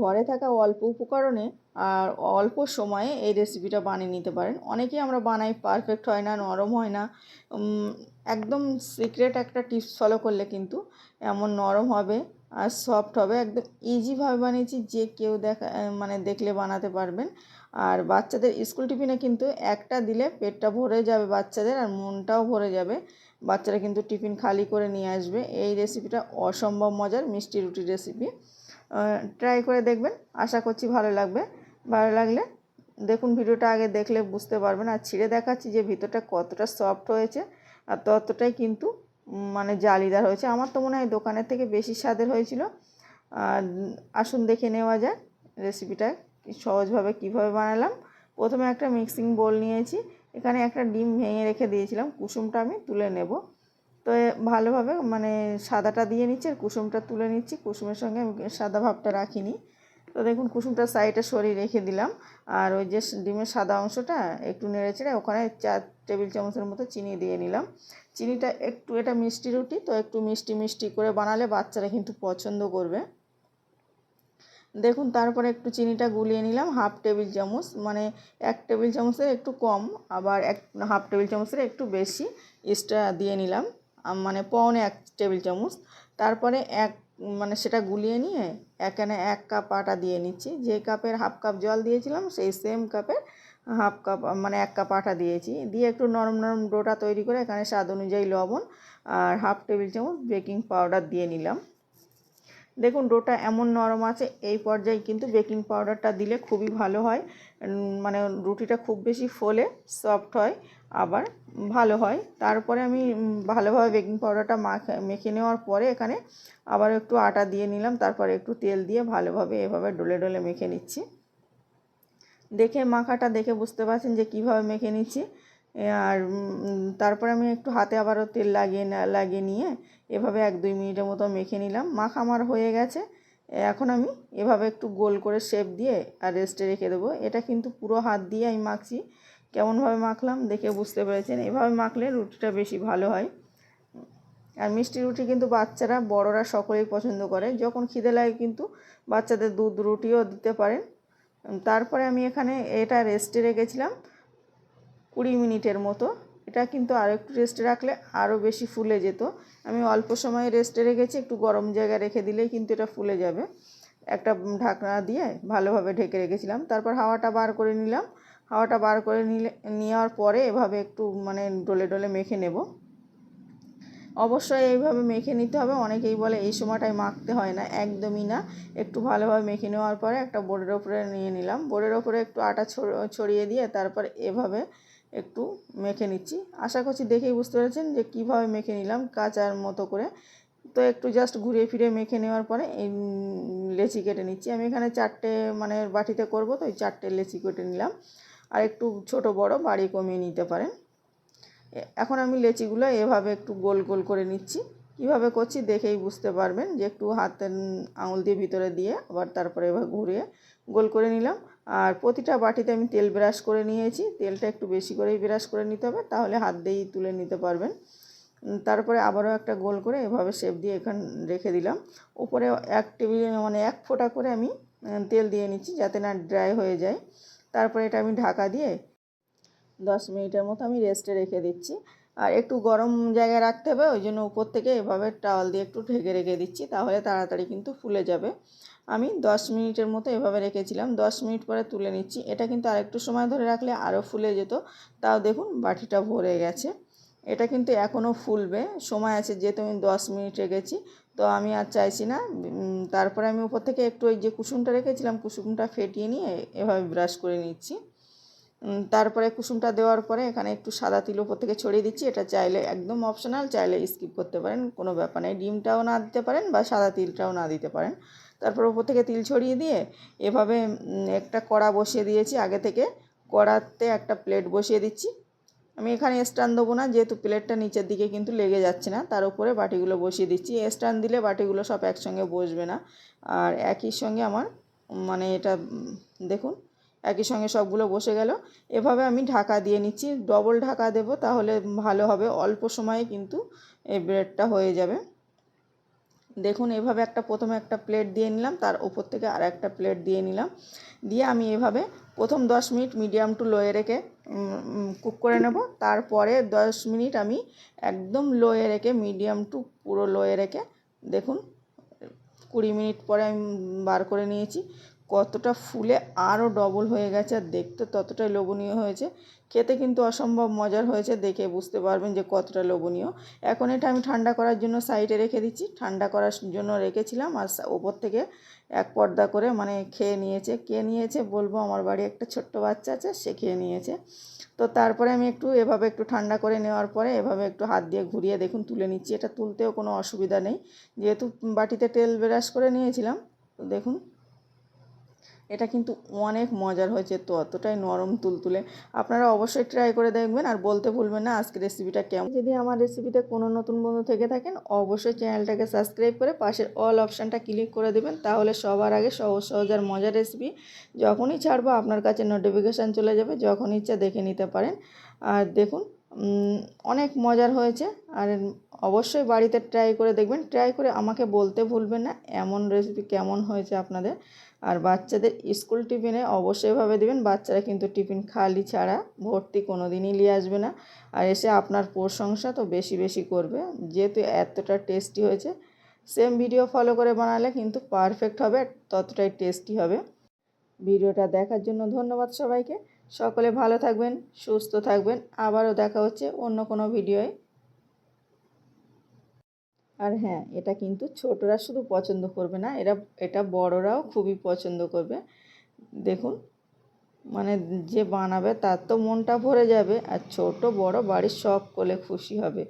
ঘরে থাকা অল্প উপকরণে আর অল্প সময়ে এই রেসিপিটা বানিয়ে নিতে পারেন। অনেকেই আমরা বানাই পারফেক্ট হয় না, নরম হয় না। একদম সিক্রেট একটা টিপস ফলো করলে কিন্তু এমন নরম হবে আর সফট হবে। একদম ইজিভাবে বানিয়েছি, যে কেউ দেখা মানে দেখলে বানাতে পারবেন। আর বাচ্চাদের স্কুল টিফিনে কিন্তু একটা দিলে পেটটা ভরে যাবে বাচ্চাদের আর মনটাও ভরে যাবে। বাচ্চারা কিন্তু টিফিন খালি করে নিয়ে আসবে। এই রেসিপিটা অসম্ভব মজার, মিষ্টি রুটির রেসিপি ট্রাই করে দেখবেন। আশা করছি ভালো লাগবে। ভালো লাগলে দেখুন ভিডিওটা আগে দেখলে বুঝতে পারবেন। আর ছিঁড়ে দেখাচ্ছি যে ভিতরটা কতটা সফট হয়েছে আর ততটাই কিন্তু মানে জালিদার হয়েছে। আমার তো মনে হয় দোকানের থেকে বেশি স্বাদের হয়েছিল। আর আসুন দেখে নেওয়া যায় রেসিপিটা সহজভাবে কীভাবে বানালাম। প্রথমে একটা মিক্সিং বোল নিয়েছি। এখানে একটা ডিম ভেঙে রেখে দিয়েছিলাম। কুসুমটা আমি তুলে নেব। তো ভালোভাবে মানে সাদাটা দিয়ে নিচ্ছি আর কুসুমটা তুলে নিচ্ছি। কুসুমের সঙ্গে আমি সাদা ভাবটা রাখিনি। তো দেখুন কুসুমটা সাইডে সরিয়ে রেখে দিলাম। আর ওই যে ডিমের সাদা অংশটা একটু নেড়ে চেড়ে ওখানে চার টেবিল চামচের মতো চিনি দিয়ে নিলাম। চিনিটা একটু, এটা মিষ্টি রুটি, তো একটু মিষ্টি মিষ্টি করে বানালে বাচ্চারা কিন্তু পছন্দ করবে। দেখুন তারপরে একটু চিনিটা গুলিয়ে নিলাম, হাফ টেবিল চামচ। মানে এক টেবিল চামচের একটু কম, আবার এক হাফ টেবিল চামচের একটু বেশি এক্সট্রা দিয়ে নিলাম। মানে পৌনে এক টেবিল চামচ। তারপরে এক মানে সেটা গুলিয়ে নিয়ে এখানে এক কাপ আটা দিয়ে নিচ্ছি। যে কাপের হাফ কাপ জল দিয়েছিলাম, সেই সেম কাপের হাফ কাপ মানে এক কাপ আটা দিয়েছি। দিয়ে একটু নরম নরম ডোটা তৈরি করে এখানে স্বাদ অনুযায়ী লবণ আর হাফ টেবিল চামচ বেকিং পাউডার দিয়ে নিলাম। দেখুন, ডোটা এমন নরম আছে, এই পর্যায়ে কিন্তু বেকিং পাউডারটা দিলে খুবই ভালো হয়। মানে রুটিটা খুব বেশি ফোলে সফট হয়, আবার ভালো হয়। তারপরে আমি ভালোভাবে বেকিং পাউডারটা মাখা, মেখে নেওয়ার পরে এখানে আবার একটু আটা দিয়ে নিলাম, তারপরে একটু তেল দিয়ে ভালোভাবে এভাবে ডলে ডলে মেখে নিচ্ছি। দেখে, মাখাটা দেখে বুঝতে পারছেন যে কীভাবে মেখে নিচ্ছি। আর তারপরে আমি একটু হাতে আবারও তেল লাগিয়ে লাগিয়ে নিয়ে এভাবে এক দুই মিনিটের মতো মেখে নিলাম। মাখা আমার হয়ে গেছে। এখন আমি এভাবে একটু গোল করে শেপ দিয়ে আর রেস্টে রেখে দেবো। এটা কিন্তু পুরো হাত দিয়ে আমি মাখছি। কেমনভাবে মাখলাম দেখে বুঝতে পেরেছেন? এভাবে মাখলে রুটিটা বেশি ভালো হয়। আর মিষ্টি রুটি কিন্তু বাচ্চারা, বড়রা সকলেই পছন্দ করে। যখন খিদে লাগে কিন্তু বাচ্চাদের দুধ রুটিও দিতে পারেন। তারপরে আমি এখানে এটা রেস্টে রেখেছিলাম কুড়ি মিনিটের মতো। এটা কিন্তু আরও একটু রেস্টে রাখলে আরও বেশি ফুলে যেত। আমি অল্প সময় রেস্টে রেখেছি, একটু গরম জায়গায় রেখে দিলেই কিন্তু এটা ফুলে যাবে। একটা ঢাকনা দিয়ে ভালোভাবে ঢেকে রেখেছিলাম। তারপর হাওয়াটা বার করে নিলাম। হাওয়াটা বার করে নিলে, নেওয়ার পরে এভাবে একটু মানে ডলে ডলে মেখে নেব। অবশ্যই এইভাবে মেখে নিতে হবে। অনেকেই বলে এই সময়টায় মাখতে হয় না, একদমই না। একটু ভালোভাবে মেখে নেওয়ার পরে একটা বোর্ডের ওপরে নিয়ে নিলাম। বোর্ডের ওপরে একটু আটা ছড়- ছড়িয়ে দিয়ে তারপর এভাবে একটু মেখে নিচ্ছি। আশা করছি দেখেই বুঝতে পেরেছেন যে কীভাবে মেখে নিলাম কাঁচার মতো করে। তো একটু জাস্ট ঘুরিয়ে ফিরে মেখে নেওয়ার পরে এই লেচি কেটে নিচ্ছি। আমি এখানে চারটে মানে বাটিতে করব তো ওই চারটে লেচি কেটে নিলাম। আর একটু ছোট বড় বাড়ি কমিয়ে নিতে পারেন। এখন আমি লেচিগুলো এভাবে একটু গোল গোল করে নিচ্ছি। কীভাবে করছি দেখেই বুঝতে পারবেন যে একটু হাতের আঙুল দিয়ে ভিতরে দিয়ে আবার তারপরে এভাবে ঘুরিয়ে গোল করে নিলাম। আর প্রতিটা বাটিতে আমি তেল ব্রাশ করে নিয়েছি। তেলটা একটু বেশি করেই ব্রাশ করে নিতে হবে, তাহলে হাত দিয়েই তুলে নিতে পারবেন। তারপরে আবারও একটা গোল করে এভাবে শেপ দিয়ে এখানে রেখে দিলাম। উপরে এক টেবিল মানে এক ফোঁটা করে আমি তেল দিয়ে নিচ্ছি যাতে না ড্রাই হয়ে যায়। তারপরে এটা আমি ঢাকা দিয়ে দশ মিনিটের মতো আমি রেস্টে রেখে দিচ্ছি। আর একটু গরম জায়গায় রাখতে হবে, ওই জন্য উপর থেকে এভাবে টাওয়াল দিয়ে একটু ঢেকে রেখে দিচ্ছি, তাহলে তাড়াতাড়ি কিন্তু ফুলে যাবে। আমি দশ মিনিটের মতো এভাবে রেখেছিলাম। দশ মিনিট পরে তুলে নিচ্ছি। এটা কিন্তু আরেকটু সময় ধরে রাখলে আরও ফুলে যেত। তাও দেখুন, বাটিটা ভরে গেছে। এটা কিন্তু এখনও ফুলবে। সময় আছে যেহেতু আমি দশ মিনিট রেখেছি। তো আমি আর চাইছি না। তারপরে আমি উপর থেকে একটু ওই যে কুসুমটা রেখেছিলাম, কুসুমটা ফেটিয়ে নিয়ে এভাবে ব্রাশ করে নিচ্ছি। তারপরে কুসুমটা দেওয়ার পরে এখানে একটু সাদা তিল ওপর থেকে ছড়িয়ে দিচ্ছি। এটা চাইলে একদম অপশনাল চাইলে স্কিপ করতে পারেন, কোনো ব্যাপার নেই। ডিমটাও না দিতে পারেন বা সাদা তিলটাও না দিতে পারেন। তারপর ওপর থেকে তিল ছড়িয়ে দিয়ে এভাবে একটা কড়া বসিয়ে দিয়েছি। আগে থেকে কড়াতে একটা প্লেট বসিয়ে দিচ্ছি। আমি এখানে স্ট্যান্ড দেবো না, যেহেতু প্লেটটা নিচের দিকে কিন্তু লেগে যাচ্ছে না, তার উপরে বাটিগুলো বসিয়ে দিচ্ছি। স্ট্যান্ড দিলে বাটিগুলো সব একসঙ্গে বসবে না। আর একই সঙ্গে আমার মানে এটা দেখুন, একই সঙ্গে সবগুলো বসে গেল। এভাবে আমি ঢাকা দিয়ে নিচ্ছি। ডবল ঢাকা দেব, তাহলে ভালো হবে। অল্প সময়ে কিন্তু এই ব্রেডটা হয়ে যাবে। দেখুন, এভাবে একটা প্রথমে একটা প্লেট দিয়ে নিলাম, তার ওপর থেকে আর একটা প্লেট দিয়ে নিলাম। দিয়ে আমি এভাবে প্রথম দশ মিনিট মিডিয়াম টু লোয়ে রেখে কুক করে নেব। তারপরে দশ মিনিট আমি একদম লোয়ে রেখে মিডিয়াম টু পুরো লোয়ে রেখে, দেখুন, কুড়ি মিনিট পরে আমি বার করে নিয়েছি। কতটা ফুলে আরও ডবল হয়ে গেছে আর দেখতে ততটাই লোভনীয় হয়েছে। খেতে কিন্তু অসম্ভব মজার হয়েছে, দেখে বুঝতে পারবেন যে কতটা লোভনীয়। এখন এটা আমি ঠান্ডা করার জন্য সাইডে রেখে দিচ্ছি। ঠান্ডা করার জন্য রেখেছিলাম আর ওপর থেকে এক পর্দা করে মানে খেয়ে নিয়েছে। কে নিয়েছে বলব আমার বাড়ি একটা ছোট্ট বাচ্চা আছে, সে খেয়ে নিয়েছে। তো তারপরে আমি একটু এভাবে একটু ঠান্ডা করে নেওয়ার পরে এভাবে একটু হাত দিয়ে ঘুরিয়ে দেখুন, তুলে নিচ্ছি। এটা তুলতেও কোনো অসুবিধা নেই। যেহেতু বাটিতে তেল ব্রাশ করে নিয়েছিলাম তো দেখুন এটা কিন্তু অনেক মজার হয়েছে, তো অতটাই নরম তুলতুলে। আপনারা অবশ্যই ট্রাই করে দেখবেন আর বলতে ভুলবেন না আজকে রেসিপিটা কেমন। যদি আমার রেসিপিতে কোনো নতুন বন্ধু থেকে থাকেন, অবশ্যই চ্যানেলটাকে সাবস্ক্রাইব করে পাশের অল অপশানটা ক্লিক করে দেবেন, তাহলে সবার আগে সহজ সহজ আর মজার রেসিপি যখনই ছাড়বো আপনার কাছে নোটিফিকেশান চলে যাবে, যখন ইচ্ছা দেখে নিতে পারেন। আর দেখুন অনেক মজার হয়েছে আর অবশ্যই বাড়িতে ট্রাই করে দেখবেন। ট্রাই করে আমাকে বলতে ভুলবেন না, এমন রেসিপি কেমন হয়েছে আপনাদের। আর বাচ্চাদের স্কুল টিফিনে অবশ্যই এভাবে দেবেন, বাচ্চারা কিন্তু টিফিন খালি ছাড়া ভর্তি কোনো দিনই নিয়ে আসবে না। আর এসে আপনার প্রশংসা তো বেশি বেশি করবে, যেহেতু এতটা টেস্টি হয়েছে, সেম ভিডিও ফলো করে বানালে কিন্তু পারফেক্ট হবে ততটাই টেস্টি হবে। ভিডিওটা দেখার জন্য ধন্যবাদ সবাইকে, সকলে ভালো থাকবেন, সুস্থ থাকবেন, আবারও দেখা হচ্ছে অন্য কোনো ভিডিওয়। আর হ্যাঁ এটা কিন্তু ছোটরা শুধু পছন্দ করবে না, এরা, এটা বড়রাও খুবই পছন্দ করবে। দেখুন মানে যে বানাবে তার তো মনটা ভরে যাবে, আর ছোট বড় বাড়ির সব কোলে খুশি হবে।